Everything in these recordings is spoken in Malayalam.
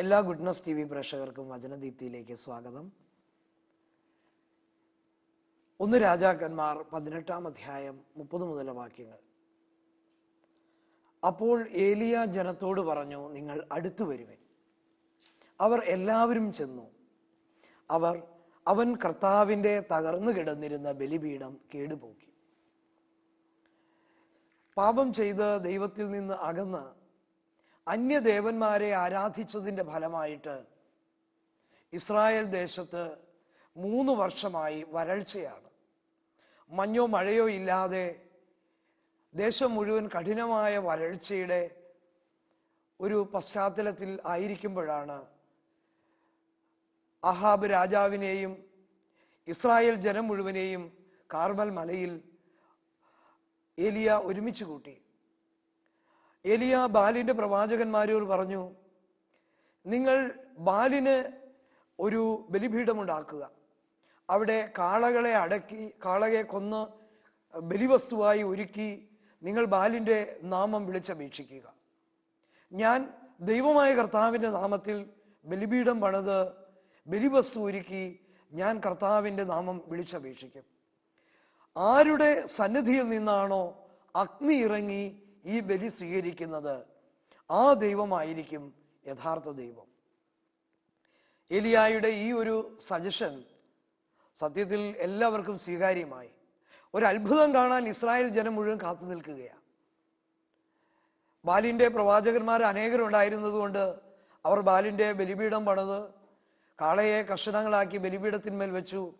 എല്ലാ ഗുഡ്നസ് ടി വി പ്രേക്ഷകർക്കും വചനദീപ്തിയിലേക്ക് സ്വാഗതം. ഒന്ന് രാജാക്കന്മാർ പതിനെട്ടാം അധ്യായം മുപ്പത് മുതല വാക്യങ്ങൾ. അപ്പോൾ ഏലിയ ജനത്തോട് പറഞ്ഞു നിങ്ങൾ അടുത്തു വരുവൻ. അവർ എല്ലാവരും ചെന്നു. അവർ അവൻ കർത്താവിന്റെ തകർന്നു കിടന്നിരുന്ന ബലിപീഠം കേടുപോക്കി. പാപം ചെയ്ത് ദൈവത്തിൽ നിന്ന് അകന്ന് അന്യദേവന്മാരെ ആരാധിച്ചതിന്റെ ഫലമായിട്ട് ഇസ്രായേൽ ദേശത്ത് മൂന്ന് വർഷമായി വരൾച്ചയാണ്. മഞ്ഞോ മഴയോ ഇല്ലാതെ ദേശം മുഴുവൻ കഠിനമായ വരൾച്ചയുടെ ഒരു പശ്ചാത്തലത്തിൽ ആയിരിക്കുമ്പോഴാണ് അഹാബ് രാജാവിനെയും ഇസ്രായേൽ ജനം മുഴുവനെയും കാർമൽ മലയിൽ ഏലിയ ഒരുമിച്ച് കൂട്ടി. ഏലിയ ബാലിന്റെ പ്രവാചകന്മാരോട് പറഞ്ഞു നിങ്ങൾ ബാലിന് ഒരു ബലിപീഠമുണ്ടാക്കുക. അവിടെ കാളകളെ അടക്കി കാളയെ കൊന്ന് ബലിവസ്തുവായി ഒരുക്കി നിങ്ങൾ ബാലിന്റെ നാമം വിളിച്ചപേക്ഷിക്കുക. ഞാൻ ദൈവമായ കർത്താവിന്റെ നാമത്തിൽ ബലിപീഠം പണിത് ബലിവസ്തു ഒരുക്കി ഞാൻ കർത്താവിന്റെ നാമം വിളിച്ചപേക്ഷിക്കും. ആരുടെ സന്നിധിയിൽ നിന്നാണോ അഗ്നി ഇറങ്ങി ഈ ബലി സ്വീകരിക്കുന്നത് ആ ദൈവമായിരിക്കും യഥാർത്ഥ ദൈവം. എലിയായുടെ ഈ ഒരു സജഷൻ സത്യത്തിൽ എല്ലാവർക്കും സ്വീകാര്യമായി. ഒരു അത്ഭുതം കാണാൻ ഇസ്രായേൽ ജനം മുഴുവൻ കാത്തു നിൽക്കുകയാണ് ബാലിന്റെ പ്രവാചകന്മാർ അനേകരുണ്ടായിരുന്നതുകൊണ്ട് അവർ ബാലിന്റെ ബലിപീഠം പണിത് കാളയെ കഷണങ്ങളാക്കി ബലിപീഠത്തിന്മേൽ വെച്ചു.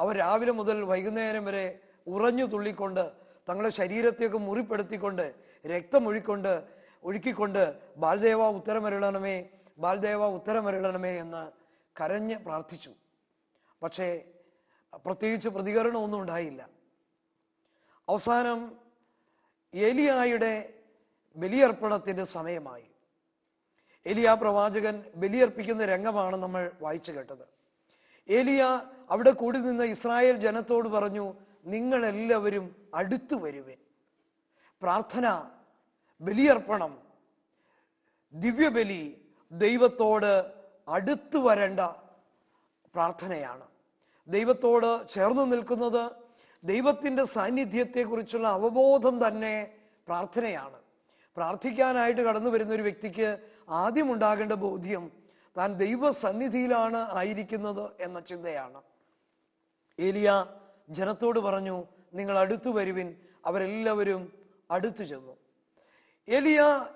അവർ രാവിലെ മുതൽ വൈകുന്നേരം വരെ ഉറഞ്ഞു തുള്ളിക്കൊണ്ട് തങ്ങളുടെ ശരീരത്തെയൊക്കെ മുറിപ്പെടുത്തിക്കൊണ്ട് രക്തമൊഴിക്കൊണ്ട് ഒഴുക്കിക്കൊണ്ട് ബാൽദേവ ഉത്തരമരുളണമേ ബാൽദേവ ഉത്തരമരുളണമേ എന്ന് കരഞ്ഞ് പ്രാർത്ഥിച്ചു. പക്ഷേ പ്രത്യേകിച്ച് പ്രതികരണമൊന്നും ഉണ്ടായില്ല. അവസാനം ഏലിയായുടെ ബലിയർപ്പണത്തിന്റെ സമയമായി. ഏലിയ പ്രവാചകൻ ബലിയർപ്പിക്കുന്ന രംഗമാണ് നമ്മൾ വായിച്ചു കേട്ടത്. ഏലിയ അവിടെ കൂടി നിന്ന് ഇസ്രായേൽ ജനത്തോട് പറഞ്ഞു നിങ്ങളെല്ലാവരും അടുത്തു വരുവൻ പ്രാർത്ഥന ബലിയർപ്പണം ദിവ്യബലി ദൈവത്തോട് അടുത്തു വരേണ്ട പ്രാർത്ഥനയാണ്. ദൈവത്തോട് ചേർന്ന് നിൽക്കുന്നത് ദൈവത്തിന്റെ സാന്നിധ്യത്തെക്കുറിച്ചുള്ള അവബോധം തന്നെ പ്രാർത്ഥനയാണ്. പ്രാർത്ഥിക്കാനായിട്ട് കടന്നു വരുന്ന ഒരു വ്യക്തിക്ക് ആദ്യം ഉണ്ടാകേണ്ട ബോധ്യം താൻ ദൈവസന്നിധിയിലാണ് ആയിരിക്കുന്നത് എന്ന ചിന്തയാണ്. ഏലിയ ജനത്തോട് പറഞ്ഞു നിങ്ങൾ അടുത്തു വരുവിൻ അവരെല്ലാവരും അടുത്തു ചെന്നു. എലിയ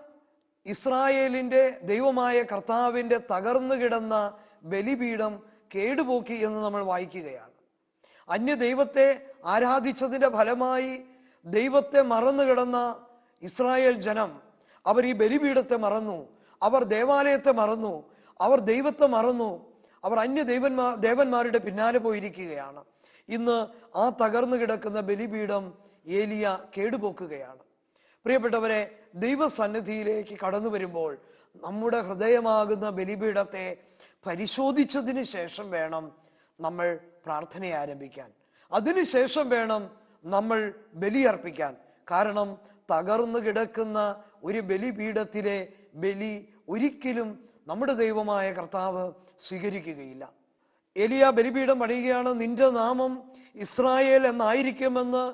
ഇസ്രായേലിന്റെ ദൈവമായ കർത്താവിന്റെ തകർന്നു കിടന്ന ബലിപീഠം കേടുപോക്കി എന്ന് നമ്മൾ വായിക്കുകയാണ്. അന്യ ദൈവത്തെ ആരാധിച്ചതിന്റെ ഫലമായി ദൈവത്തെ മറന്നു കിടന്ന ഇസ്രായേൽ ജനം അവർ ഈ ബലിപീഠത്തെ മറന്നു അവർ ദേവാലയത്തെ മറന്നു അവർ ദൈവത്തെ മറന്നു അവർ അന്യ ദൈവന്മാ ദേവന്മാരുടെ പിന്നാലെ പോയിരിക്കുകയാണ്. ഇന്ന് ആ തകർന്നു കിടക്കുന്ന ബലിപീഠം ഏലിയ കേടുപോക്കുകയാണ്. പ്രിയപ്പെട്ടവരെ ദൈവസന്നിധിയിലേക്ക് കടന്നു വരുമ്പോൾ നമ്മുടെ ഹൃദയമാകുന്ന ബലിപീഠത്തെ പരിശോധിച്ചതിന് ശേഷം വേണം നമ്മൾ പ്രാർത്ഥന ആരംഭിക്കാൻ. അതിനുശേഷം വേണം നമ്മൾ ബലിയർപ്പിക്കാൻ കാരണം തകർന്നു കിടക്കുന്ന ഒരു ബലിപീഠത്തിലെ ബലി ഒരിക്കലും നമ്മുടെ ദൈവമായ കർത്താവ് സ്വീകരിക്കുകയില്ല. എലിയ ബലിപീഠം പണിയുകയാണ്. നിന്റെ നാമം ഇസ്രായേൽ എന്നായിരിക്കുമെന്ന്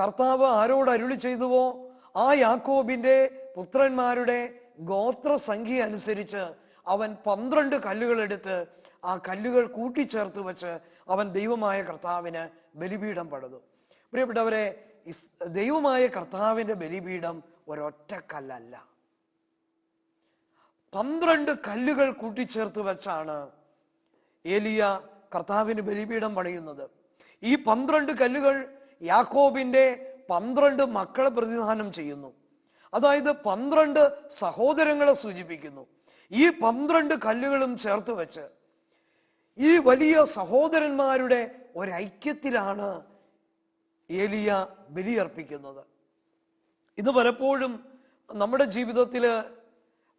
കർത്താവ് ആരോട് അരുളി ചെയ്തുവോ? ആ യാക്കോബിന്റെ പുത്രന്മാരുടെ ഗോത്ര സംഖ്യ അനുസരിച്ച് അവൻ പന്ത്രണ്ട് കല്ലുകൾ എടുത്ത് ആ കല്ലുകൾ കൂട്ടിച്ചേർത്ത് വെച്ച് അവൻ ദൈവമായ കർത്താവിന് ബലിപീഠം പടുതു പ്രിയപ്പെട്ടവരെ ദൈവമായ കർത്താവിന്റെ ബലിപീഠം ഒരൊറ്റ കല്ലല്ല. പന്ത്രണ്ട് കല്ലുകൾ കൂട്ടിച്ചേർത്ത് വെച്ചാണ് ഏലിയ കർത്താവിന് ബലിപീഠം പണിയുന്നത്. ഈ പന്ത്രണ്ട് കല്ലുകൾ യാക്കോബിന്റെ പന്ത്രണ്ട് മക്കളെ പ്രതിദാനം ചെയ്യുന്നു. അതായത് പന്ത്രണ്ട് സഹോദരങ്ങളെ സൂചിപ്പിക്കുന്നു. ഈ പന്ത്രണ്ട് കല്ലുകളും ചേർത്ത് വെച്ച് ഈ വലിയ സഹോദരന്മാരുടെ ഒരൈക്യത്തിലാണ് ഏലിയ ബലിയർപ്പിക്കുന്നത്. ഇത് പലപ്പോഴും നമ്മുടെ ജീവിതത്തിൽ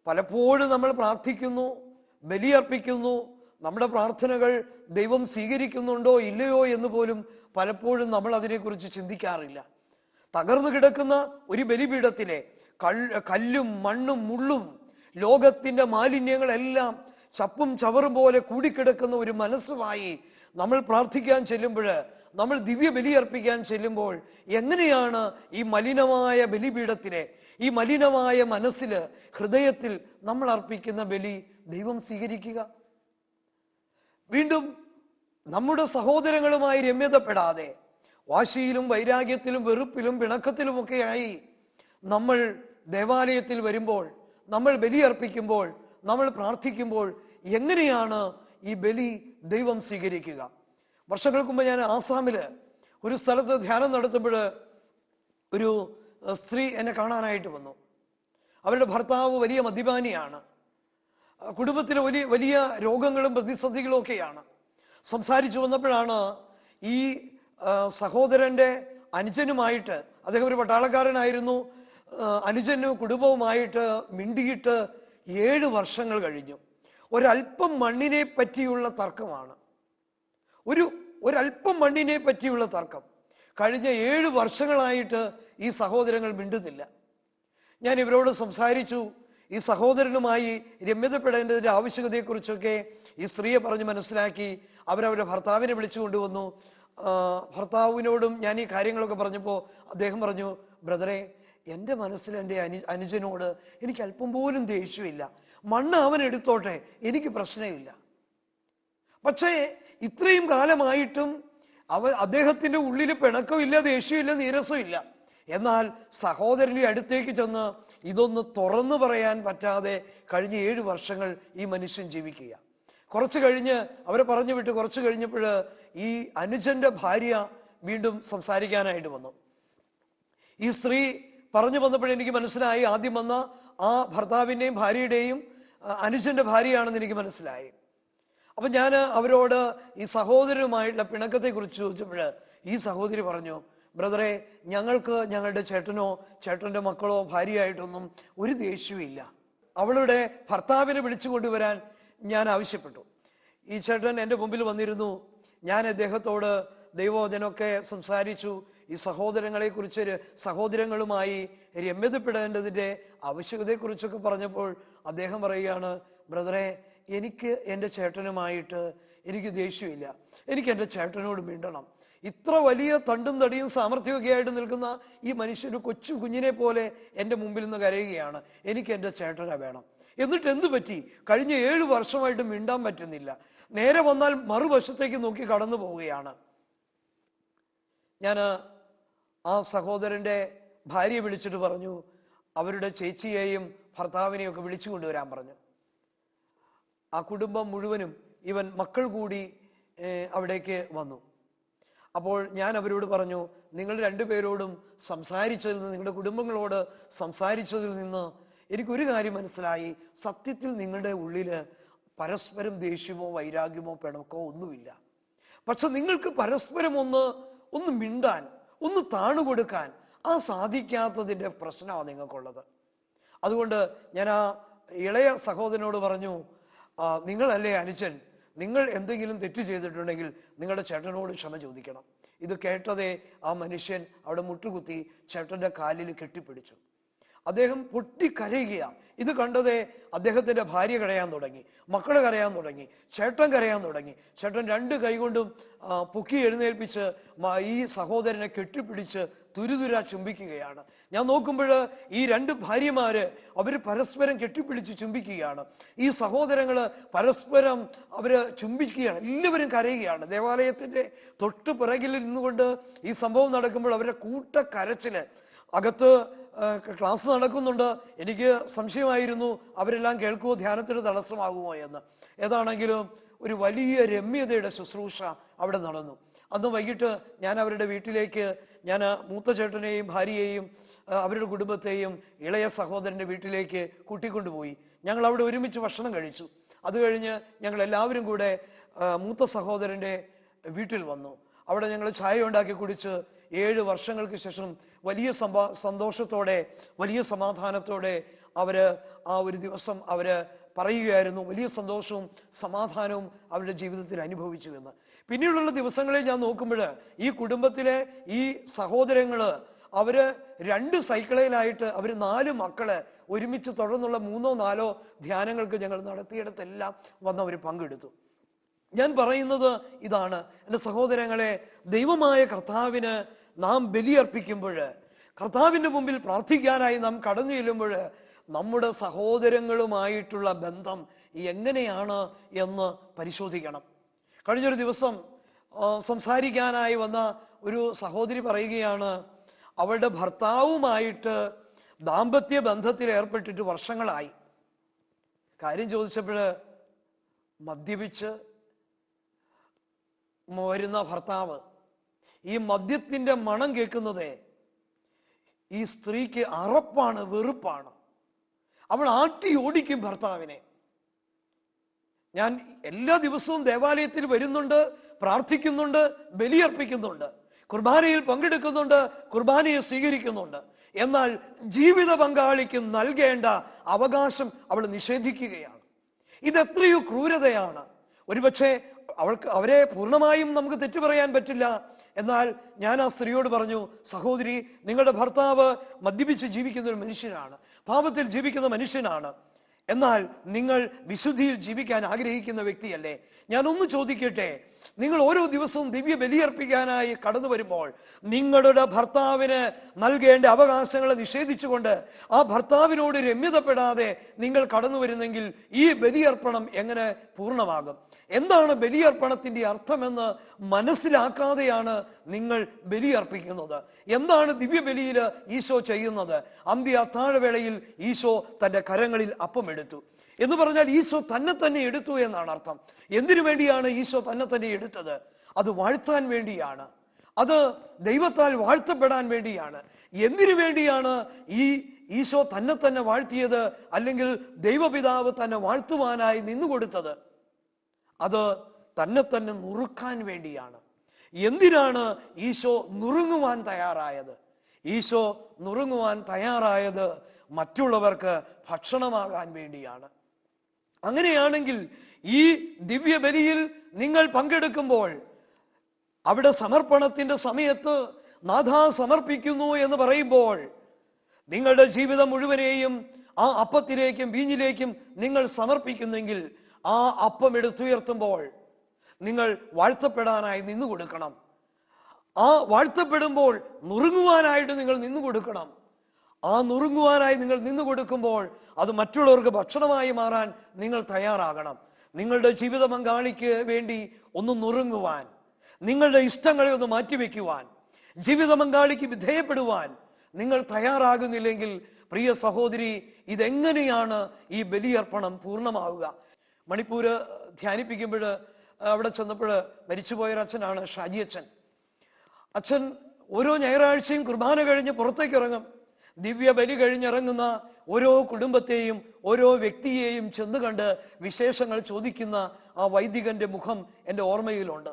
പലപ്പോഴും നമ്മൾ പ്രാർത്ഥിക്കുന്നു ബലിയർപ്പിക്കുന്നു നമ്മുടെ പ്രാർത്ഥനകൾ ദൈവം സ്വീകരിക്കുന്നുണ്ടോ ഇല്ലയോ എന്ന് പോലും പലപ്പോഴും നമ്മൾ അതിനെക്കുറിച്ച് ചിന്തിക്കാറില്ല. തകർന്നു കിടക്കുന്ന ഒരു ബലിപീഠത്തിലെ കല്ല് മണ്ണും മുള്ളും ലോകത്തിന്റെ മാലിന്യങ്ങളെല്ലാം ചപ്പും ചവറും പോലെ കൂടിക്കിടക്കുന്ന ഒരു മനസ്സുമായി നമ്മൾ പ്രാർത്ഥിക്കാൻ ചെല്ലുമ്പോൾ നമ്മൾ ദിവ്യ ബലിയർപ്പിക്കാൻ ചെല്ലുമ്പോൾ എങ്ങനെയാണ് ഈ മലിനമായ ബലിപീഠത്തിലെ ഈ മലിനമായ മനസ്സിൽ ഹൃദയത്തിൽ നമ്മൾ അർപ്പിക്കുന്ന ബലി ദൈവം സ്വീകരിക്കുക? വീണ്ടും നമ്മുടെ സഹോദരങ്ങളുമായി രമ്യതപ്പെടാതെ വാശിയിലും വൈരാഗ്യത്തിലും വെറുപ്പിലും പിണക്കത്തിലുമൊക്കെയായി നമ്മൾ ദേവാലയത്തിൽ വരുമ്പോൾ നമ്മൾ ബലിയർപ്പിക്കുമ്പോൾ നമ്മൾ പ്രാർത്ഥിക്കുമ്പോൾ എങ്ങനെയാണ് ഈ ബലി ദൈവം സ്വീകരിക്കുക? വർഷങ്ങൾക്ക് മുമ്പ് ഞാൻ ആസാമിൽ ഒരു സ്ഥലത്ത് ധ്യാനം നടത്തുമ്പോൾ ഒരു സ്ത്രീ എന്നെ കാണാനായിട്ട് വന്നു. അവരുടെ ഭർത്താവ് വലിയ മദ്യപാനിയാണ്. കുടുംബത്തിലെ വലിയ വലിയ രോഗങ്ങളും പ്രതിസന്ധികളും ഒക്കെയാണ്. സംസാരിച്ചു വന്നപ്പോഴാണ് ഈ സഹോദരന്റെ അനുജനുമായിട്ട് അദ്ദേഹം ഒരു പട്ടാളക്കാരനായിരുന്നു അനുജനും കുടുംബവുമായിട്ട് മിണ്ടിയിട്ട് ഏഴ് വർഷങ്ങൾ കഴിഞ്ഞു. ഒരല്പം മണ്ണിനെ പറ്റിയുള്ള തർക്കമാണ്. ഒരു ഒരല്പം മണ്ണിനെ പറ്റിയുള്ള തർക്കം. കഴിഞ്ഞ ഏഴ് വർഷങ്ങളായിട്ട് ഈ സഹോദരങ്ങൾ മിണ്ടുന്നില്ല. ഞാൻ ഇവരോട് സംസാരിച്ചു ഈ സഹോദരനുമായി രമ്യതപ്പെടേണ്ടതിന്റെ ആവശ്യകതയെക്കുറിച്ചൊക്കെ ഈ സ്ത്രീയെ പറഞ്ഞ് മനസ്സിലാക്കി അവരവരുടെ ഭർത്താവിനെ വിളിച്ചു കൊണ്ടുവന്നു. ഭർത്താവിനോടും ഞാൻ ഈ കാര്യങ്ങളൊക്കെ പറഞ്ഞപ്പോൾ അദ്ദേഹം പറഞ്ഞു ബ്രദറെ എന്റെ മനസ്സിൽ എന്റെ അനു അനുജനോട് എനിക്ക് അല്പം പോലും ദേഷ്യമില്ല. മണ്ണ് അവൻ എടുത്തോട്ടെ എനിക്ക് പ്രശ്നമില്ല. പക്ഷേ ഇത്രയും കാലമായിട്ടും അവ അദ്ദേഹത്തിന്റെ ഉള്ളിൽ പിണക്കമില്ല ദേഷ്യമില്ല നീരസമില്ല. എന്നാൽ സഹോദരന്റെ അടുത്തേക്ക് ചെന്ന് ഇതൊന്ന് തുറന്നു പറയാൻ പറ്റാതെ കഴിഞ്ഞ ഏഴ് വർഷങ്ങൾ ഈ മനുഷ്യൻ ജീവിക്കുക. കുറച്ച് കഴിഞ്ഞ് അവരെ പറഞ്ഞു വിട്ട് കുറച്ച് കഴിഞ്ഞപ്പോൾ ഈ അനുജന്റെ ഭാര്യ വീണ്ടും സംസാരിക്കാനായിട്ട് വന്നു. ഈ സ്ത്രീ പറഞ്ഞു വന്നപ്പോൾ എനിക്ക് മനസ്സിലായി ആദ്യം വന്ന ആ ഭർത്താവിന്റെയും ഭാര്യയുടെയും അനുജന്റെ ഭാര്യയാണെന്ന് എനിക്ക് മനസ്സിലായി. അപ്പം ഞാൻ അവരോട് ഈ സഹോദരനുമായിട്ടുള്ള പിണക്കത്തെക്കുറിച്ച് ചോദിച്ചപ്പോൾ ഈ സഹോദരി പറഞ്ഞു ബ്രദറെ ഞങ്ങൾക്ക് ഞങ്ങളുടെ ചേട്ടനോ ചേട്ടന്റെ മക്കളോ ഭാര്യയായിട്ടൊന്നും ഒരു ദേഷ്യമില്ല അവളുടെ ഭർത്താവിനെ വിളിച്ചു കൊണ്ടുവരാൻ ഞാൻ ആവശ്യപ്പെട്ടു. ഈ ചേട്ടൻ എന്റെ മുമ്പിൽ വന്നിരുന്നു. ഞാൻ അദ്ദേഹത്തോട് ദൈവോധനൊക്കെ സംസാരിച്ചു. ഈ സഹോദരങ്ങളെക്കുറിച്ച് സഹോദരങ്ങളുമായി രമ്യതപ്പെടേണ്ടതിന്റെ ആവശ്യകതയെക്കുറിച്ചൊക്കെ പറഞ്ഞപ്പോൾ അദ്ദേഹം പറയുകയാണ് ബ്രദറെ എനിക്ക് എന്റെ ചേട്ടനുമായിട്ട് എനിക്ക് ദേഷ്യമില്ല. എനിക്ക് എന്റെ ചേട്ടനോട് മിണ്ടണം. ഇത്ര വലിയ തണ്ടും തടിയും സാമർഥ്യമൊക്കെ ആയിട്ട് നിൽക്കുന്ന ഈ മനുഷ്യന് കൊച്ചു കുഞ്ഞിനെ പോലെ എന്റെ മുമ്പിൽ നിന്ന് കരയുകയാണ്. എനിക്ക് എന്റെ ചേട്ടനെ വേണം. എന്നിട്ട് എന്ത് പറ്റി? കഴിഞ്ഞ ഏഴ് വർഷമായിട്ട് മിണ്ടാൻ പറ്റുന്നില്ല. നേരെ വന്നാൽ മറുവശത്തേക്ക് നോക്കി കടന്നു പോവുകയാണ്. ഞാൻ ആ സഹോദരന്റെ ഭാര്യയെ വിളിച്ചിട്ട് പറഞ്ഞു. അവരുടെ ചേച്ചിയെയും ഭർത്താവിനെയും ഒക്കെ വിളിച്ചു കൊണ്ടുവരാൻ പറഞ്ഞു. ആ കുടുംബം മുഴുവനും ഇവൻ മക്കൾ കൂടി അവിടേക്ക് വന്നു. അപ്പോൾ ഞാൻ അവരോട് പറഞ്ഞു നിങ്ങൾ രണ്ടുപേരോടും സംസാരിച്ചതിൽ നിന്ന് നിങ്ങളുടെ കുടുംബങ്ങളോട് സംസാരിച്ചതിൽ നിന്ന് എനിക്കൊരു കാര്യം മനസ്സിലായി. സത്യത്തിൽ നിങ്ങളുടെ ഉള്ളിൽ പരസ്പരം ദേഷ്യമോ വൈരാഗ്യമോ പിണക്കോ ഒന്നുമില്ല. പക്ഷെ നിങ്ങൾക്ക് പരസ്പരം ഒന്ന് ഒന്ന് മിണ്ടാൻ ഒന്ന് താണുകൊടുക്കാൻ ആ സാധിക്കാത്തതിന്റെ പ്രശ്നമാണ് നിങ്ങൾക്കുള്ളത്. അതുകൊണ്ട് ഞാൻ ആ ഇളയ സഹോദരനോട് പറഞ്ഞു നിങ്ങളല്ലേ അനുജൻ നിങ്ങൾ എന്തെങ്കിലും തെറ്റ് ചെയ്തിട്ടുണ്ടെങ്കിൽ നിങ്ങളുടെ ചേട്ടനോട് ക്ഷമ ചോദിക്കണം. ഇത് കേട്ടതേ ആ മനുഷ്യൻ അവിടെ മുട്ടുകുത്തി ചേട്ടന്റെ കാലിൽ കെട്ടിപ്പിടിച്ചു. അദ്ദേഹം പൊട്ടിക്കരയുക ഇത് കണ്ടതേ അദ്ദേഹത്തിന്റെ ഭാര്യ കരയാൻ തുടങ്ങി മക്കൾ കരയാൻ തുടങ്ങി ചേട്ടൻ കരയാൻ തുടങ്ങി. ചേട്ടൻ രണ്ട് കൈകൊണ്ടും പൊക്കി എഴുന്നേൽപ്പിച്ച് ഈ സഹോദരനെ കെട്ടിപ്പിടിച്ച് തുരുതുര ചുംബിക്കുകയാണ്. ഞാൻ നോക്കുമ്പോൾ ഈ രണ്ട് ഭാര്യമാര് അവർ പരസ്പരം കെട്ടിപ്പിടിച്ച് ചുംബിക്കുകയാണ്. ഈ സഹോദരങ്ങൾ പരസ്പരം അവർ ചുംബിക്കുകയാണ് എല്ലാവരും കരയുകയാണ്. ദേവാലയത്തിന്റെ തൊട്ട് പിറകിൽ ഇരുന്നുകൊണ്ട് ഈ സംഭവം നടക്കുമ്പോൾ അവരുടെ കൂട്ട കരച്ചിൽ അകത്ത് ക്ലാസ് നടക്കുന്നുണ്ട്. എനിക്ക് സംശയമായിരുന്നു അവരെല്ലാം കേൾക്കുമോ ധ്യാനത്തിന് തടസ്സമാകുമോ എന്ന്. ഏതാണെങ്കിലും ഒരു വലിയ രമ്യതയുടെ ശുശ്രൂഷ അവിടെ നടന്നു. അന്ന് വൈകിട്ട് ഞാൻ അവരുടെ വീട്ടിലേക്ക് ഞാൻ മൂത്ത ചേട്ടനെയും ഭാര്യയെയും അവരുടെ കുടുംബത്തെയും ഇളയ സഹോദരന്റെ വീട്ടിലേക്ക് കൂട്ടിക്കൊണ്ടുപോയി. ഞങ്ങൾ അവിടെ ഒരുമിച്ച് ഭക്ഷണം കഴിച്ചു. അത് കഴിഞ്ഞ് ഞങ്ങൾ എല്ലാവരും കൂടെ മൂത്ത സഹോദരന്റെ വീട്ടിൽ വന്നു. അവിടെ ഞങ്ങൾ ചായ ഉണ്ടാക്കി കുടിച്ച് ഏഴ് വർഷങ്ങൾക്ക് ശേഷം വലിയ സമ്പാ സന്തോഷത്തോടെ വലിയ സമാധാനത്തോടെ അവർ ആ ഒരു ദിവസം അവർ പറയുകയായിരുന്നു. വലിയ സന്തോഷവും സമാധാനവും അവരുടെ ജീവിതത്തിൽ അനുഭവിച്ചു എന്ന്. പിന്നീടുള്ള ദിവസങ്ങളിൽ ഞാൻ നോക്കുമ്പോൾ ഈ കുടുംബത്തിലെ ഈ സഹോദരങ്ങൾ അവർ രണ്ട് സൈക്കിളിലായിട്ട് അവർ നാല് മക്കൾ ഒരുമിച്ച് തുടർന്നുള്ള മൂന്നോ നാലോ ധ്യാനങ്ങൾക്ക് ഞങ്ങൾ നടത്തിയിടത്തെല്ലാം വന്ന് അവർ പങ്കെടുത്തു. ഞാൻ പറയുന്നത് ഇതാണ്. എന്റെ സഹോദരങ്ങളെ ദൈവമായ കർത്താവിന് നാം ബലിയർപ്പിക്കുമ്പോൾ കർത്താവിന്റെ മുമ്പിൽ പ്രാർത്ഥിക്കാനായി നാം കടന്നു ചെല്ലുമ്പോൾ നമ്മുടെ സഹോദരങ്ങളുമായിട്ടുള്ള ബന്ധം എങ്ങനെയാണ് എന്ന് പരിശോധിക്കണം. കഴിഞ്ഞൊരു ദിവസം സംസാരിക്കാനായി വന്ന ഒരു സഹോദരി പറയുകയാണ് അവളുടെ ഭർത്താവുമായിട്ട് ദാമ്പത്യ ബന്ധത്തിൽ ഏർപ്പെട്ടിട്ട് വർഷങ്ങളായി. കാര്യം ചോദിച്ചപ്പോൾ മദ്യപിച്ച് വരുന്ന ഭർത്താവ് ഈ മദ്യത്തിന്റെ മണം കേൾക്കുന്നതേ ഈ സ്ത്രീക്ക് അറപ്പാണ് വെറുപ്പാണ്. അവൾ ആട്ടി ഓടിക്കും ഭർത്താവിനെ. ഞാൻ എല്ലാ ദിവസവും ദേവാലയത്തിൽ വരുന്നുണ്ട് പ്രാർത്ഥിക്കുന്നുണ്ട് ബലിയർപ്പിക്കുന്നുണ്ട് കുർബാനയിൽ പങ്കെടുക്കുന്നുണ്ട് കുർബാനയെ സ്വീകരിക്കുന്നുണ്ട്. എന്നാൽ ജീവിത പങ്കാളിക്ക് നൽകേണ്ട അവകാശം അവൾ നിഷേധിക്കുകയാണ്. ഇതെത്രയോ ക്രൂരതയാണ്. ഒരുപക്ഷെ അവൾക്ക് അവരെ പൂർണമായും നമുക്ക് തെറ്റു പറയാൻ പറ്റില്ല. എന്നാൽ ഞാൻ ആ സ്ത്രീയോട് പറഞ്ഞു സഹോദരി നിങ്ങളുടെ ഭർത്താവ് മദ്യപിച്ച് ജീവിക്കുന്ന ഒരു മനുഷ്യനാണ് പാപത്തിൽ ജീവിക്കുന്ന മനുഷ്യനാണ്. എന്നാൽ നിങ്ങൾ വിശുദ്ധിയിൽ ജീവിക്കാൻ ആഗ്രഹിക്കുന്ന വ്യക്തിയല്ലേ? ഞാൻ ഒന്ന് ചോദിക്കട്ടെ നിങ്ങൾ ഓരോ ദിവസവും ദിവ്യ ബലിയർപ്പിക്കാനായി കടന്നു വരുമ്പോൾ നിങ്ങളുടെ ഭർത്താവിന് നൽകേണ്ട അവകാശങ്ങളെ നിഷേധിച്ചുകൊണ്ട് ആ ഭർത്താവിനോട് രമ്യതപ്പെടാതെ നിങ്ങൾ കടന്നു വരുന്നെങ്കിൽ ഈ ബലിയർപ്പണം എങ്ങനെ പൂർണമാകും? എന്താണ് ബലിയർപ്പണത്തിന്റെ അർത്ഥമെന്ന് മനസ്സിലാക്കാതെയാണ് നിങ്ങൾ ബലിയർപ്പിക്കുന്നത്. എന്താണ് ദിവ്യബലിയിൽ ഈശോ ചെയ്യുന്നത്? അന്ത്യ അത്താഴവേളയിൽ ഈശോ തന്റെ കരങ്ങളിൽ അപ്പം എടുത്തു. എന്ന് പറഞ്ഞാൽ ഈശോ തന്നെ തന്നെ എടുത്തു എന്നാണ് അർത്ഥം. എന്തിനു വേണ്ടിയാണ് ഈശോ തന്നെ തന്നെ എടുത്തത്? അത് വാഴ്ത്താൻ വേണ്ടിയാണ്. അത് ദൈവത്താൽ വാഴ്ത്തപ്പെടാൻ വേണ്ടിയാണ്. എന്തിനു വേണ്ടിയാണ് ഈ ഈശോ തന്നെ തന്നെ വാഴ്ത്തിയത്? അല്ലെങ്കിൽ ദൈവപിതാവ് തന്നെ വാഴ്ത്തുവാനായി നിന്നുകൊടുത്തത്? അത് തന്നെ തന്നെ നുറുക്കാൻ വേണ്ടിയാണ്. എന്തിനാണ് ഈശോ നുറുങ്ങുവാൻ തയ്യാറായത്? ഈശോ നുറുങ്ങുവാൻ തയ്യാറായത് മറ്റുള്ളവർക്ക് ഭക്ഷണമാകാൻ വേണ്ടിയാണ്. അങ്ങനെയാണെങ്കിൽ ഈ ദിവ്യബലിയിൽ നിങ്ങൾ പങ്കെടുക്കുമ്പോൾ അവിടെ സമർപ്പണത്തിന്റെ സമയത്ത് നാഥ സമർപ്പിക്കുന്നു എന്ന് പറയുമ്പോൾ നിങ്ങളുടെ ജീവിതം മുഴുവനെയും ആ അപ്പത്തിലേക്കും വീഞ്ഞിലേക്കും നിങ്ങൾ സമർപ്പിക്കുന്നെങ്കിൽ ആ അപ്പം എടുത്തുയർത്തുമ്പോൾ നിങ്ങൾ വാഴ്ത്തപ്പെടാനായി നിന്നു കൊടുക്കണം ആ വാഴ്ത്തപ്പെടുമ്പോൾ നുറുങ്ങുവാനായിട്ട് നിങ്ങൾ നിന്നു കൊടുക്കണം ആ നുറുങ്ങുവാനായി നിങ്ങൾ നിന്നു കൊടുക്കുമ്പോൾ അത് മറ്റുള്ളവർക്ക് ഭക്ഷണമായി മാറാൻ നിങ്ങൾ തയ്യാറാകണം. നിങ്ങളുടെ ജീവിത പങ്കാളിക്ക് വേണ്ടി ഒന്ന് നുറുങ്ങുവാൻ നിങ്ങളുടെ ഇഷ്ടങ്ങളെ ഒന്ന് മാറ്റിവെക്കുവാൻ ജീവിത പങ്കാളിക്ക് വിധേയപ്പെടുവാൻ നിങ്ങൾ തയ്യാറാകുന്നില്ലെങ്കിൽ പ്രിയ സഹോദരി ഇതെങ്ങനെയാണ് ഈ ബലിയർപ്പണം പൂർണമാവുക? മണിപ്പൂര് ധ്യാനിപ്പിക്കുമ്പോൾ അവിടെ ചെന്നപ്പോൾ മരിച്ചുപോയൊരു അച്ഛനാണ് ഷാജി അച്ഛൻ. അച്ഛൻ ഓരോ ഞായറാഴ്ചയും കുർബാന കഴിഞ്ഞ് പുറത്തേക്ക് ഇറങ്ങും. ദിവ്യ ബലി കഴിഞ്ഞിറങ്ങുന്ന ഓരോ കുടുംബത്തെയും ഓരോ വ്യക്തിയെയും ചെന്ന് കണ്ട് വിശേഷങ്ങൾ ചോദിക്കുന്ന ആ വൈദികന്റെ മുഖം എന്റെ ഓർമ്മയിലുണ്ട്.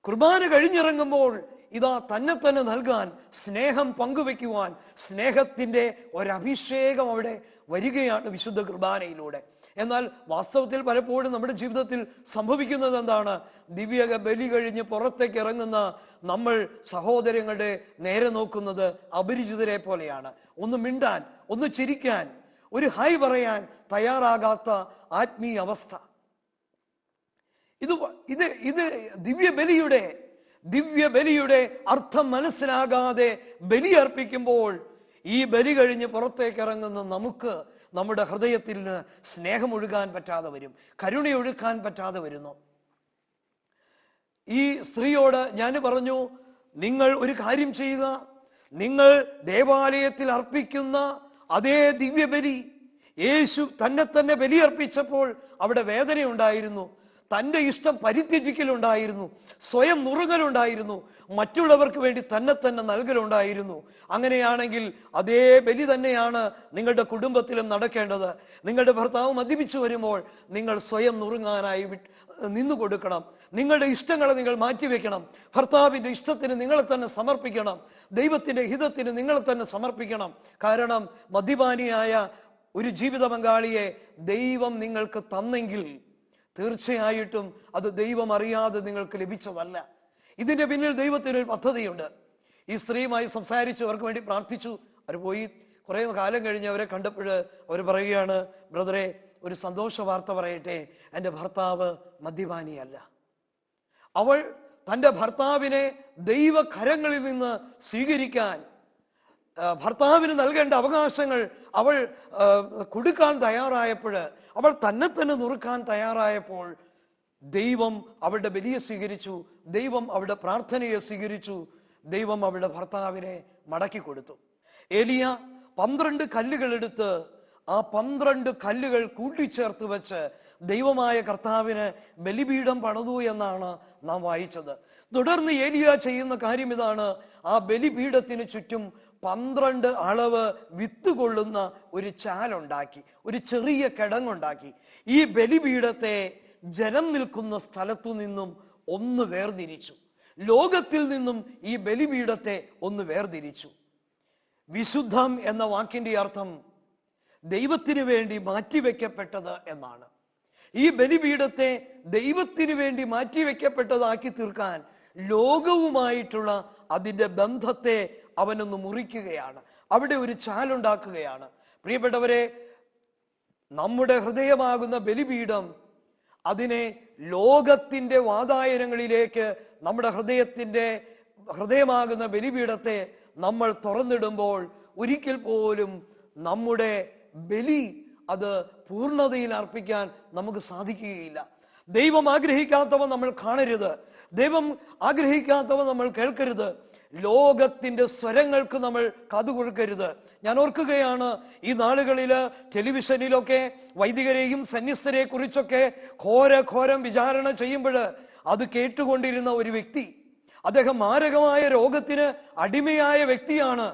കുർബാന കഴിഞ്ഞിറങ്ങുമ്പോൾ ഇതാ തന്നെ തന്നെ നൽകാൻ സ്നേഹം പങ്കുവെക്കുവാൻ സ്നേഹത്തിന്റെ ഒരഭിഷേകം അവിടെ വരികയാണ് വിശുദ്ധ കുർബാനയിലൂടെ. എന്നാൽ വാസ്തവത്തിൽ പലപ്പോഴും നമ്മുടെ ജീവിതത്തിൽ സംഭവിക്കുന്നത് എന്താണ്? ദിവ്യ ബലി കഴിഞ്ഞ് പുറത്തേക്ക് ഇറങ്ങുന്ന നമ്മൾ സഹോദരങ്ങളുടെ നേരെ നോക്കുന്നത് അപരിചിതരെ പോലെയാണ്. ഒന്ന് മിണ്ടാൻ ഒന്ന് ചിരിക്കാൻ ഒരു ഹൈ പറയാൻ തയ്യാറാകാത്ത ആത്മീയ അവസ്ഥ. ഇത് ഇത് ഇത് ദിവ്യബലിയുടെ ദിവ്യബലിയുടെ അർത്ഥം മനസ്സിലാകാതെ ബലി അർപ്പിക്കുമ്പോൾ ഈ ബലി കഴിഞ്ഞ് പുറത്തേക്ക് ഇറങ്ങുന്ന നമുക്ക് നമ്മുടെ ഹൃദയത്തിൽ നിന്ന് സ്നേഹമൊഴുകാൻ പറ്റാതെ വരും കരുണയൊഴുക്കാൻ പറ്റാതെ വരുന്നു. ഈ സ്ത്രീയോട് ഞാൻ പറഞ്ഞു നിങ്ങൾ ഒരു കാര്യം ചെയ്യുക. നിങ്ങൾ ദേവാലയത്തിൽ അർപ്പിക്കുന്ന അതേ ദിവ്യബലി യേശു തന്നെ തന്നെ ബലിയർപ്പിച്ചപ്പോൾ അവിടെ വേദനയുണ്ടായിരുന്നു. തന്റെ ഇഷ്ടം പരിത്യജിക്കലുണ്ടായിരുന്നു സ്വയം നുറുങ്ങലുണ്ടായിരുന്നു മറ്റുള്ളവർക്ക് വേണ്ടി തന്നെ തന്നെ നൽകലുണ്ടായിരുന്നു. അങ്ങനെയാണെങ്കിൽ അതേ ബലി തന്നെയാണ് നിങ്ങളുടെ കുടുംബത്തിലും നടക്കേണ്ടത്. നിങ്ങളുടെ ഭർത്താവ് മദ്യപിച്ചു വരുമ്പോൾ നിങ്ങൾ സ്വയം നുറുങ്ങാനായി നിന്നു കൊടുക്കണം. നിങ്ങളുടെ ഇഷ്ടങ്ങളെ നിങ്ങൾ മാറ്റിവെക്കണം. ഭർത്താവിന്റെ ഇഷ്ടത്തിന് നിങ്ങളെ തന്നെ സമർപ്പിക്കണം. ദൈവത്തിന്റെ ഹിതത്തിന് നിങ്ങളെ തന്നെ സമർപ്പിക്കണം. കാരണം മദ്യപാനിയായ ഒരു ജീവിത പങ്കാളിയെ ദൈവം നിങ്ങൾക്ക് തന്നെങ്കിൽ തീർച്ചയായിട്ടും അത് ദൈവം അറിയാതെ നിങ്ങൾക്ക് ലഭിച്ചതല്ല. ഇതിന്റെ പിന്നിൽ ദൈവത്തിന് ഒരു പദ്ധതിയുണ്ട്. ഈ സ്ത്രീയുമായി സംസാരിച്ചു അവർക്ക് വേണ്ടി പ്രാർത്ഥിച്ചു. അവർ പോയി. കുറേ കാലം കഴിഞ്ഞ് അവരെ കണ്ടപ്പോൾ അവർ പറയുകയാണ് ബ്രദറെ ഒരു സന്തോഷ വാർത്ത പറയട്ടെ. എന്റെ ഭർത്താവ് മദ്യപാനിയല്ല. അവൾ തന്റെ ഭർത്താവിനെ ദൈവകരങ്ങളിൽ നിന്ന് സ്വീകരിക്കാൻ ഭർത്താവിന് നൽകേണ്ട അവകാശങ്ങൾ അവൾ കൊടുക്കാൻ തയ്യാറായപ്പോൾ അവൾ തന്നെ തന്നെ നുറുക്കാൻ തയ്യാറായപ്പോൾ ദൈവം അവളുടെ ബലിയെ സ്വീകരിച്ചു ദൈവം അവളുടെ പ്രാർത്ഥനയെ സ്വീകരിച്ചു ദൈവം അവളുടെ ഭർത്താവിനെ മടക്കി കൊടുത്തു. ഏലിയ പന്ത്രണ്ട് കല്ലുകൾ എടുത്ത് ആ പന്ത്രണ്ട് കല്ലുകൾ കൂട്ടിച്ചേർത്ത് വെച്ച് ദൈവമായ കർത്താവിന് ബലിപീഠം പണിതു എന്നാണ് നാം വായിച്ചത്. തുടർന്ന് ഏലിയ ചെയ്യുന്ന കാര്യം ഇതാണ്. ആ ബലിപീഠത്തിന് ചുറ്റും പന്ത്രണ്ട് അളവ് വിത്ത് കൊള്ളുന്ന ഒരു ചാലുണ്ടാക്കി ഒരു ചെറിയ കിടങ്ങുണ്ടാക്കി. ഈ ബലിപീഠത്തെ ജനം നിൽക്കുന്ന സ്ഥലത്തു നിന്നും ഒന്ന് വേർതിരിച്ചു. ലോകത്തിൽ നിന്നും ഈ ബലിപീഠത്തെ ഒന്ന് വേർതിരിച്ചു. വിശുദ്ധം എന്ന വാക്കിന്റെ അർത്ഥം ദൈവത്തിന് വേണ്ടി മാറ്റിവെക്കപ്പെട്ടത് എന്നാണ്. ഈ ബലിപീഠത്തെ ദൈവത്തിന് വേണ്ടി മാറ്റിവെക്കപ്പെട്ടതാക്കി തീർക്കാൻ ലോകവുമായിട്ടുള്ള അതിന്റെ ബന്ധത്തെ അവനൊന്ന് മുറിക്കുകയാണ്. അവിടെ ഒരു ചാലുണ്ടാക്കുകയാണ്. പ്രിയപ്പെട്ടവരെ നമ്മുടെ ഹൃദയമാകുന്ന ബലിപീഠം അതിനെ ലോകത്തിന്റെ വാതായനങ്ങളിലേക്ക് നമ്മുടെ ഹൃദയത്തിന്റെ ഹൃദയമാകുന്ന ബലിപീഠത്തെ നമ്മൾ തുറന്നിടുമ്പോൾ ഒരിക്കൽ പോലും നമ്മുടെ ബലി അത് പൂർണതയിൽ അർപ്പിക്കാൻ നമുക്ക് സാധിക്കുകയില്ല. ദൈവം ആഗ്രഹിക്കാത്തവ നമ്മൾ കാണരുത്. ദൈവം ആഗ്രഹിക്കാത്തവ നമ്മൾ കേൾക്കരുത്. ലോകത്തിന്റെ സ്വരങ്ങൾക്ക് നമ്മൾ കാതുകൊടുക്കരുത് ഞാൻ ഓർക്കുകയാണ് ഈ നാളുകളിൽ ടെലിവിഷനിലൊക്കെ വൈദികരെയും സന്യസ്തരെ കുറിച്ചൊക്കെ ഘോര ഘോരം വിചാരണ ചെയ്യുമ്പോൾ അത് കേട്ടുകൊണ്ടിരുന്ന ഒരു വ്യക്തി അദ്ദേഹം മാരകമായ രോഗത്തിന് അടിമയായ വ്യക്തിയാണ്.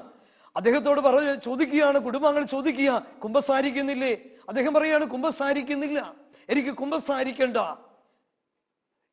അദ്ദേഹത്തോട് പറഞ്ഞ് ചോദിക്കുകയാണ് കുടുംബാംഗങ്ങൾ ചോദിക്കുക കുംഭസാരിക്കുന്നില്ലേ അദ്ദേഹം പറയാണ് കുംഭസാരിക്കുന്നില്ല എനിക്ക് കുമ്പസാരിക്കണ്ട.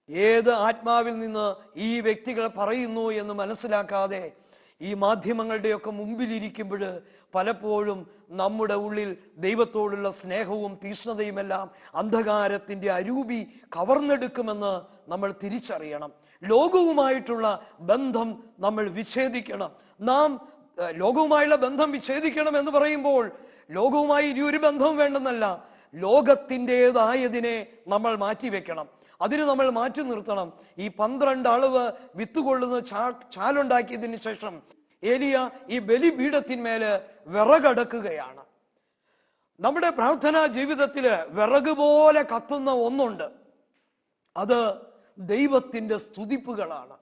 ഏത് ആത്മാവിൽ നിന്ന് ഈ വ്യക്തികൾ പറയുന്നു എന്ന് മനസ്സിലാക്കാതെ ഈ മാധ്യമങ്ങളുടെയൊക്കെ മുമ്പിലിരിക്കുമ്പോൾ പലപ്പോഴും നമ്മുടെ ഉള്ളിൽ ദൈവത്തോടുള്ള സ്നേഹവും തീഷ്ണതയുമെല്ലാം അന്ധകാരത്തിന്റെ അരൂപി കവർന്നെടുക്കുമെന്ന് നമ്മൾ തിരിച്ചറിയണം. ലോകവുമായിട്ടുള്ള ബന്ധം നമ്മൾ വിച്ഛേദിക്കണം. നാം ലോകവുമായുള്ള ബന്ധം വിച്ഛേദിക്കണം എന്ന് പറയുമ്പോൾ ലോകവുമായി ഇനി ഒരു ബന്ധവും വേണ്ടെന്നല്ല ലോകത്തിന്റെതായതിനെ നമ്മൾ മാറ്റിവെക്കണം. അതിന് നമ്മൾ മാറ്റി നിർത്തണം. ഈ പന്ത്രണ്ട് അളവ് വിത്തുകൊള്ളുന്ന ചാ ചാലുണ്ടാക്കിയതിന് ശേഷം ഏലിയ ഈ ബലിപീഠത്തിന്മേൽ വിറകടക്കുകയാണ്. നമ്മുടെ പ്രാർത്ഥനാ ജീവിതത്തിൽ വിറക് പോലെ കത്തുന്ന ഒന്നുണ്ട്. അത് ദൈവത്തിന്റെ സ്തുതിപ്പുകളാണ്.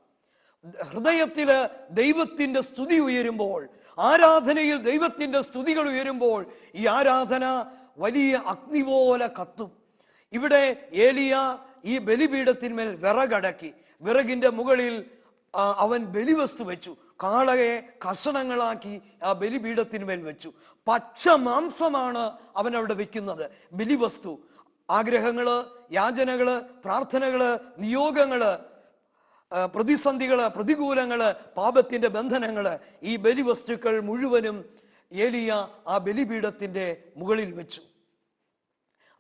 ഹൃദയത്തിൽ ദൈവത്തിന്റെ സ്തുതി ഉയരുമ്പോൾ ആരാധനയിൽ ദൈവത്തിന്റെ സ്തുതികൾ ഉയരുമ്പോൾ ഈ ആരാധന വലിയ അഗ്നി പോലെ കത്തും. ഇവിടെ ഏലിയ ഈ ബലിപീഠത്തിന്മേൽ വിറകടക്കി വിറകിന്റെ മുകളിൽ അവൻ ബലിവസ്തു വെച്ചു. കാളയെ കഷണങ്ങളാക്കി ആ ബലിപീഠത്തിന്മേൽ വെച്ചു. പച്ച മാംസമാണ് അവൻ അവിടെ വെക്കുന്നത്. ബലിവസ്തു ആഗ്രഹങ്ങൾ യാചനകൾ പ്രാർത്ഥനകൾ നിയോഗങ്ങൾ പ്രതിസന്ധികൾ പ്രതികൂലങ്ങൾ പാപത്തിന്റെ ബന്ധനങ്ങൾ ഈ ബലിവസ്തുക്കൾ മുഴുവനും ഏലിയ ആ ബലിപീഠത്തിന്റെ മുകളിൽ വെച്ചു.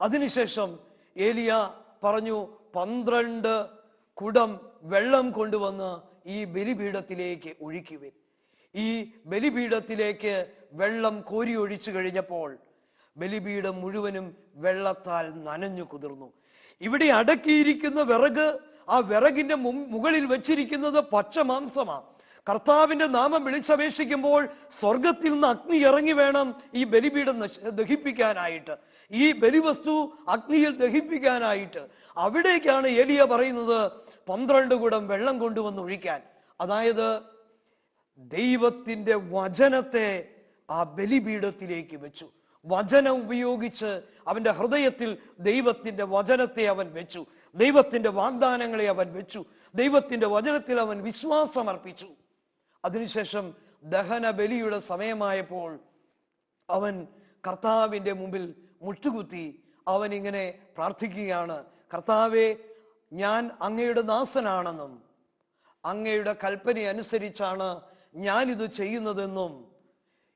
അതിനുശേഷം ഏലിയ പറഞ്ഞു പന്ത്രണ്ട് കുടം വെള്ളം കൊണ്ടുവന്ന് ഈ ബലിപീഠത്തിലേക്ക് ഒഴിക്കുവിൻ. ഈ ബലിപീഠത്തിലേക്ക് വെള്ളം കോരി ഒഴിച്ചു കഴിഞ്ഞപ്പോൾ ബലിപീഠം മുഴുവനും വെള്ളത്താൽ നനഞ്ഞു കുതിർന്നു. ഇവിടെ അടക്കിയിരിക്കുന്ന വിറക് ആ വിറകിന്റെ മുകളിൽ വെച്ചിരിക്കുന്നത് പച്ചമാംസമാണ് കർത്താവിന്റെ നാമം വിളിച്ചപേക്ഷിക്കുമ്പോൾ സ്വർഗത്തിൽ നിന്ന് അഗ്നി ഇറങ്ങി വേണം ഈ ബലിപീഠം ദഹിപ്പിക്കാനായിട്ട്. ഈ ബലിവസ്തു അഗ്നിയിൽ ദഹിപ്പിക്കാനായിട്ട്. അവിടേക്കാണ് ഏലിയ പറയുന്നത് പന്ത്രണ്ട് കുടം വെള്ളം കൊണ്ടുവന്ന് ഒഴിക്കാൻ. അതായത് ദൈവത്തിന്റെ വചനത്തെ ആ ബലിപീഠത്തിലേക്ക് വെച്ചു. വചനം ഉപയോഗിച്ച് അവന്റെ ഹൃദയത്തിൽ ദൈവത്തിന്റെ വചനത്തെ അവൻ വെച്ചു. ദൈവത്തിന്റെ വാഗ്ദാനങ്ങളെ അവൻ വെച്ചു. ദൈവത്തിന്റെ വചനത്തിൽ അവൻ വിശ്വാസം അർപ്പിച്ചു അതിനുശേഷം ദഹന ബലിയുടെ സമയമായപ്പോൾ അവൻ കർത്താവിന്റെ മുമ്പിൽ മുട്ടുകുത്തി അവനിങ്ങനെ പ്രാർത്ഥിക്കുകയാണ് കർത്താവെ ഞാൻ അങ്ങയുടെ ദാസനാണെന്നും അങ്ങയുടെ കൽപ്പന അനുസരിച്ചാണ് ഞാനിത് ചെയ്യുന്നതെന്നും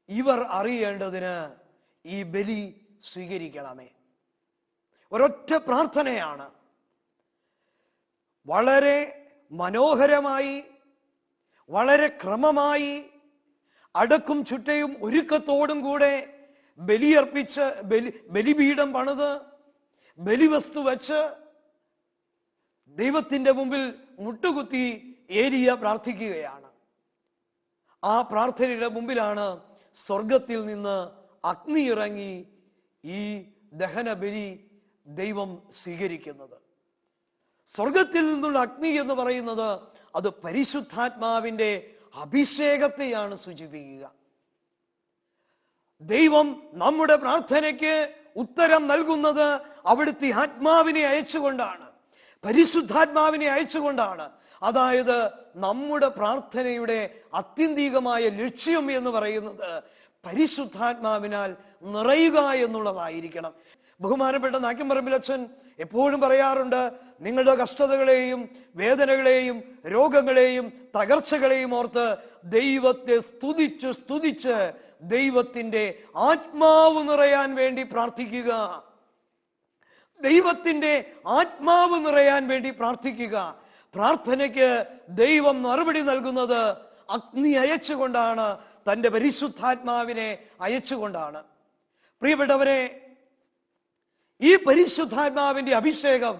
ഇവർ അറിയേണ്ടതിന് ഈ ബലി സ്വീകരിക്കണമേ. ഒരൊറ്റ പ്രാർത്ഥനയാണ്. വളരെ മനോഹരമായി വളരെ ക്രമമായി അടക്കും ചുറ്റയും ഒരുക്കത്തോടും കൂടെ ബലിയർപ്പിച്ച് ബലി ബലിപീഠം പണിത് ബലിവസ്തു വച്ച് ദൈവത്തിന്റെ മുമ്പിൽ മുട്ടുകുത്തി ഏരിയ പ്രാർത്ഥിക്കുകയാണ്. ആ പ്രാർത്ഥനയുടെ മുമ്പിലാണ് സ്വർഗത്തിൽ നിന്ന് അഗ്നി ഇറങ്ങി ഈ ദഹന ബലി ദൈവം സ്വീകരിക്കുന്നത്. സ്വർഗത്തിൽ നിന്നുള്ള അഗ്നി എന്ന് പറയുന്നത് അത് പരിശുദ്ധാത്മാവിന്റെ അഭിഷേകത്തെയാണ് സൂചിപ്പിക്കുക. ദൈവം നമ്മുടെ പ്രാർത്ഥനയ്ക്ക് ഉത്തരം നൽകുന്നത് അവിടുത്തെ ആത്മാവിനെ അയച്ചുകൊണ്ടാണ്. പരിശുദ്ധാത്മാവിനെ അയച്ചുകൊണ്ടാണ്. അതായത് നമ്മുടെ പ്രാർത്ഥനയുടെ അത്യന്തികമായ ലക്ഷ്യം എന്ന് പറയുന്നത് പരിശുദ്ധാത്മാവിനാൽ നിറയുക എന്നുള്ളതായിരിക്കണം. ബഹുമാനപ്പെട്ട നാക്യംപറമ്പിലച്ഛൻ എപ്പോഴും പറയാറുണ്ട് നിങ്ങളുടെ കഷ്ടതകളെയും വേദനകളെയും രോഗങ്ങളെയും തകർച്ചകളെയും ഓർത്ത് ദൈവത്തെ സ്തുതിച്ച് സ്തുതിച്ച് ദൈവത്തിന്റെ ആത്മാവ് നിറയാൻ വേണ്ടി പ്രാർത്ഥിക്കുക. ദൈവത്തിന്റെ ആത്മാവ് നിറയാൻ വേണ്ടി പ്രാർത്ഥിക്കുക. പ്രാർത്ഥനയ്ക്ക് ദൈവം മറുപടി നൽകുന്നത് അഗ്നി അയച്ചുകൊണ്ടാണ് തന്റെ പരിശുദ്ധാത്മാവിനെ അയച്ചുകൊണ്ടാണ്. പ്രിയപ്പെട്ടവരെ ഈ പരിശുദ്ധാത്മാവിന്റെ അഭിഷേകം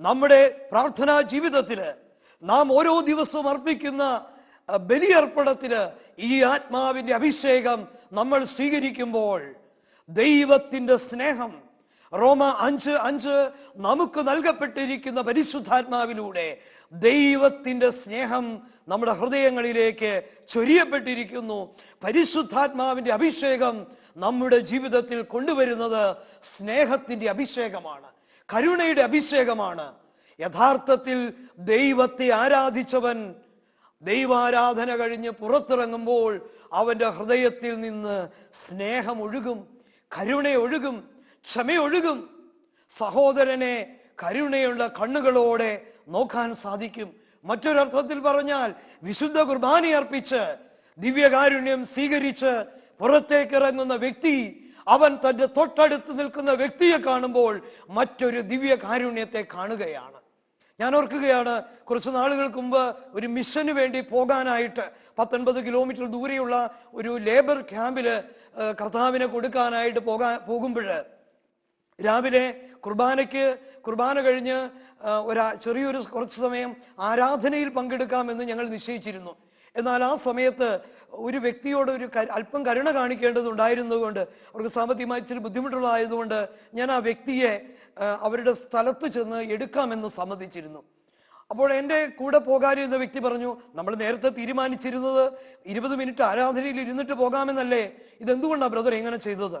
നമ്മുടെ പ്രാർത്ഥനാ ജീവിതത്തിൽ നാം ഓരോ ദിവസവും അർപ്പിക്കുന്ന അഹ്, ബലിയർപ്പണത്തിന് ഈ ആത്മാവിന്റെ അഭിഷേകം നമ്മൾ സ്വീകരിക്കുമ്പോൾ ദൈവത്തിന്റെ സ്നേഹം റോമ അഞ്ച് അഞ്ച് നമുക്ക് നൽകപ്പെട്ടിരിക്കുന്ന പരിശുദ്ധാത്മാവിലൂടെ ദൈവത്തിന്റെ സ്നേഹം നമ്മുടെ ഹൃദയങ്ങളിലേക്ക് ചൊരിയപ്പെട്ടിരിക്കുന്നു. പരിശുദ്ധാത്മാവിന്റെ അഭിഷേകം നമ്മുടെ ജീവിതത്തിൽ കൊണ്ടുവരുന്നത് സ്നേഹത്തിന്റെ അഭിഷേകമാണ് കരുണയുടെ അഭിഷേകമാണ്. യഥാർത്ഥത്തിൽ ദൈവത്തെ ആരാധിച്ചവൻ ദൈവാരാധന കഴിഞ്ഞ് പുറത്തിറങ്ങുമ്പോൾ അവന്റെ ഹൃദയത്തിൽ നിന്ന് സ്നേഹം ഒഴുകും കരുണ ഒഴുകും ക്ഷമ ഒഴുകും. സഹോദരനെ കരുണയുള്ള കണ്ണുകളോടെ നോക്കാൻ സാധിക്കും. മറ്റൊരർത്ഥത്തിൽ പറഞ്ഞാൽ വിശുദ്ധ കുർബാനി അർപ്പിച്ച് ദിവ്യകാരുണ്യം സ്വീകരിച്ച് പുറത്തേക്ക് ഇറങ്ങുന്ന വ്യക്തി അവൻ തന്റെ തൊട്ടടുത്ത് നിൽക്കുന്ന വ്യക്തിയെ കാണുമ്പോൾ മറ്റൊരു ദിവ്യ കാരുണ്യത്തെ കാണുകയാണ്. ഞാൻ ഓർക്കുകയാണ് കുറച്ച് നാളുകൾക്ക് മുമ്പ് ഒരു മിഷന് വേണ്ടി പോകാനായിട്ട് പത്തൊൻപത് കിലോമീറ്റർ ദൂരെയുള്ള ഒരു ലേബർ ക്യാമ്പിൽ കർത്താവിനെ കൊടുക്കാനായിട്ട് പോകാൻ പോകുമ്പോൾ രാവിലെ കുർബാനയ്ക്ക് കുർബാന കഴിഞ്ഞ് ഒരു ചെറിയൊരു കുറച്ച് സമയം ആരാധനയിൽ പങ്കെടുക്കാമെന്ന് ഞങ്ങൾ നിശ്ചയിച്ചിരുന്നു. എന്നാൽ ആ സമയത്ത് ഒരു വ്യക്തിയോട് ഒരു അല്പം കരുണ കാണിക്കേണ്ടതുണ്ടായിരുന്നതുകൊണ്ട് അവർക്ക് സാമ്പത്തികമായി ഇച്ചിരി ബുദ്ധിമുട്ടുള്ളതായതുകൊണ്ട് ഞാൻ ആ വ്യക്തിയെ അവരുടെ സ്ഥലത്ത് ചെന്ന് എടുക്കാമെന്ന് സമ്മതിച്ചിരുന്നു. അപ്പോൾ എന്റെ കൂടെ പോകാനിരുന്ന വ്യക്തി പറഞ്ഞു നമ്മൾ നേരത്തെ തീരുമാനിച്ചിരുന്നത് ഇരുപത് മിനിറ്റ് ആരാധനയിൽ ഇരുന്നിട്ട് പോകാമെന്നല്ലേ? ഇതെന്തുകൊണ്ടാണ് ബ്രദർ എങ്ങനെ ചെയ്തത്?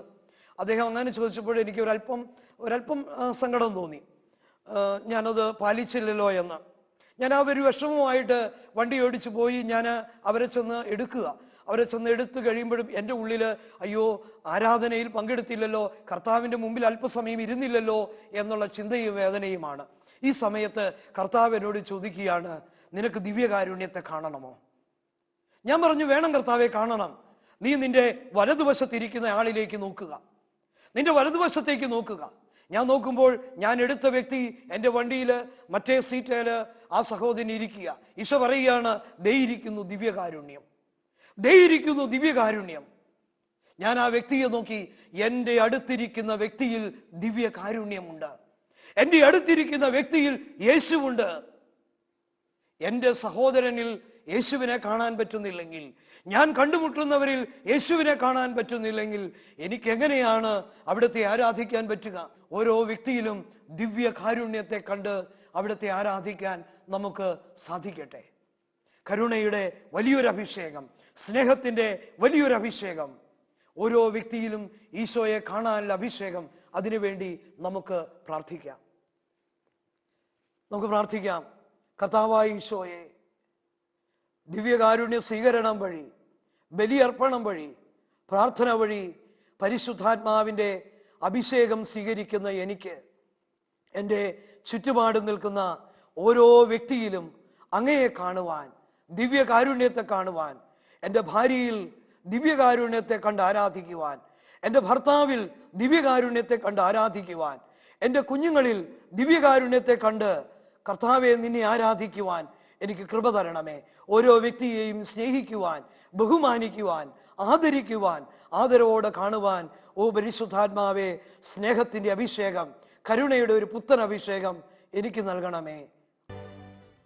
അദ്ദേഹം അങ്ങനെ ചോദിച്ചപ്പോൾ എനിക്ക് ഒരല്പം ഒരല്പം സങ്കടം തോന്നി. ഞാനത് പാലിച്ചില്ലല്ലോ എന്ന്. ഞാൻ ആ ഒരു വിഷമമായിട്ട് വണ്ടി ഓടിച്ച് പോയി ഞാൻ അവരെ ചെന്ന് എടുക്കുക. അവരെ ചെന്ന് എടുത്തു കഴിയുമ്പോഴും എന്റെ ഉള്ളിൽ അയ്യോ ആരാധനയിൽ പങ്കെടുത്തില്ലല്ലോ കർത്താവിന്റെ മുമ്പിൽ അല്പസമയം ഇരുന്നില്ലല്ലോ എന്നുള്ള ചിന്തയും വേദനയുമാണ്. ഈ സമയത്ത് കർത്താവ് എന്നോട് ചോദിക്കുകയാണ് നിനക്ക് ദിവ്യകാരുണ്യത്തെ കാണണമോ? ഞാൻ പറഞ്ഞു വേണം കർത്താവെ കാണണം. നീ നിന്റെ വലതുവശത്തിരിക്കുന്ന ആളിലേക്ക് നോക്കുക. നിന്റെ വലതുവശത്തേക്ക് നോക്കുക. ഞാൻ നോക്കുമ്പോൾ ഞാൻ എടുത്ത വ്യക്തി എന്റെ വണ്ടിയിൽ മറ്റേ സീറ്റേൽ ആ സഹോദരൻ ഇരിക്കുക. ഈശോ പറയുകയാണ് ദൈരിക്കുന്നു ദിവ്യകാരുണ്യം. ദൈരിക്കുന്നു ദിവ്യകാരുണ്യം. ഞാൻ ആ വ്യക്തിയെ നോക്കി എന്റെ അടുത്തിരിക്കുന്ന വ്യക്തിയിൽ ദിവ്യകാരുണ്യമുണ്ട്. എന്റെ അടുത്തിരിക്കുന്ന വ്യക്തിയിൽ യേശുവുണ്ട്. എന്റെ സഹോദരനിൽ യേശുവിനെ കാണാൻ പറ്റുന്നില്ലെങ്കിൽ ഞാൻ കണ്ടുമുട്ടുന്നവരിൽ യേശുവിനെ കാണാൻ പറ്റുന്നില്ലെങ്കിൽ എനിക്ക് എങ്ങനെയാണ് അവിടുത്തെ ആരാധിക്കാൻ പറ്റുക? ഓരോ വ്യക്തിയിലും ദിവ്യ കാരുണ്യത്തെ കണ്ട് അവിടുത്തെ ആരാധിക്കാൻ നമുക്ക് സാധിക്കട്ടെ. കരുണയുടെ വലിയൊരു അഭിഷേകം സ്നേഹത്തിന്റെ വലിയൊരു അഭിഷേകം ഓരോ വ്യക്തിയിലും ഈശോയെ കാണാനുള്ള അഭിഷേകം അതിനുവേണ്ടി നമുക്ക് പ്രാർത്ഥിക്കാം. നമുക്ക് പ്രാർത്ഥിക്കാം. കർത്താവായ ഈശോയെ ദിവ്യകാരുണ്യ സ്വീകരണം വഴി ബലിയർപ്പണം വഴി പ്രാർത്ഥന വഴി പരിശുദ്ധാത്മാവിന്റെ അഭിഷേകം സ്വീകരിക്കുന്ന എനിക്ക് എന്റെ ചുറ്റുപാടും നിൽക്കുന്ന ഓരോ വ്യക്തിയിലും അങ്ങയെ കാണുവാൻ ദിവ്യകാരുണ്യത്തെ കാണുവാൻ എന്റെ ഭാര്യയിൽ ദിവ്യകാരുണ്യത്തെ കണ്ട് ആരാധിക്കുവാൻ എന്റെ ഭർത്താവിൽ ദിവ്യകാരുണ്യത്തെ കണ്ട് ആരാധിക്കുവാൻ എന്റെ കുഞ്ഞുങ്ങളിൽ ദിവ്യകാരുണ്യത്തെ കണ്ട് കർത്താവെ നിന്നെ ആരാധിക്കുവാൻ എനിക്ക് കൃപ തരണമേ. ഓരോ വ്യക്തിയെയും സ്നേഹിക്കുവാൻ ബഹുമാനിക്കുവാൻ ആദരിക്കുവാൻ ആദരവോടെ കാണുവാൻ ഓ പരിശുദ്ധാത്മാവേ സ്നേഹത്തിന്റെ അഭിഷേകം കരുണയുടെ ഒരു പുത്തൻ അഭിഷേകം എനിക്ക് നൽകണമേ.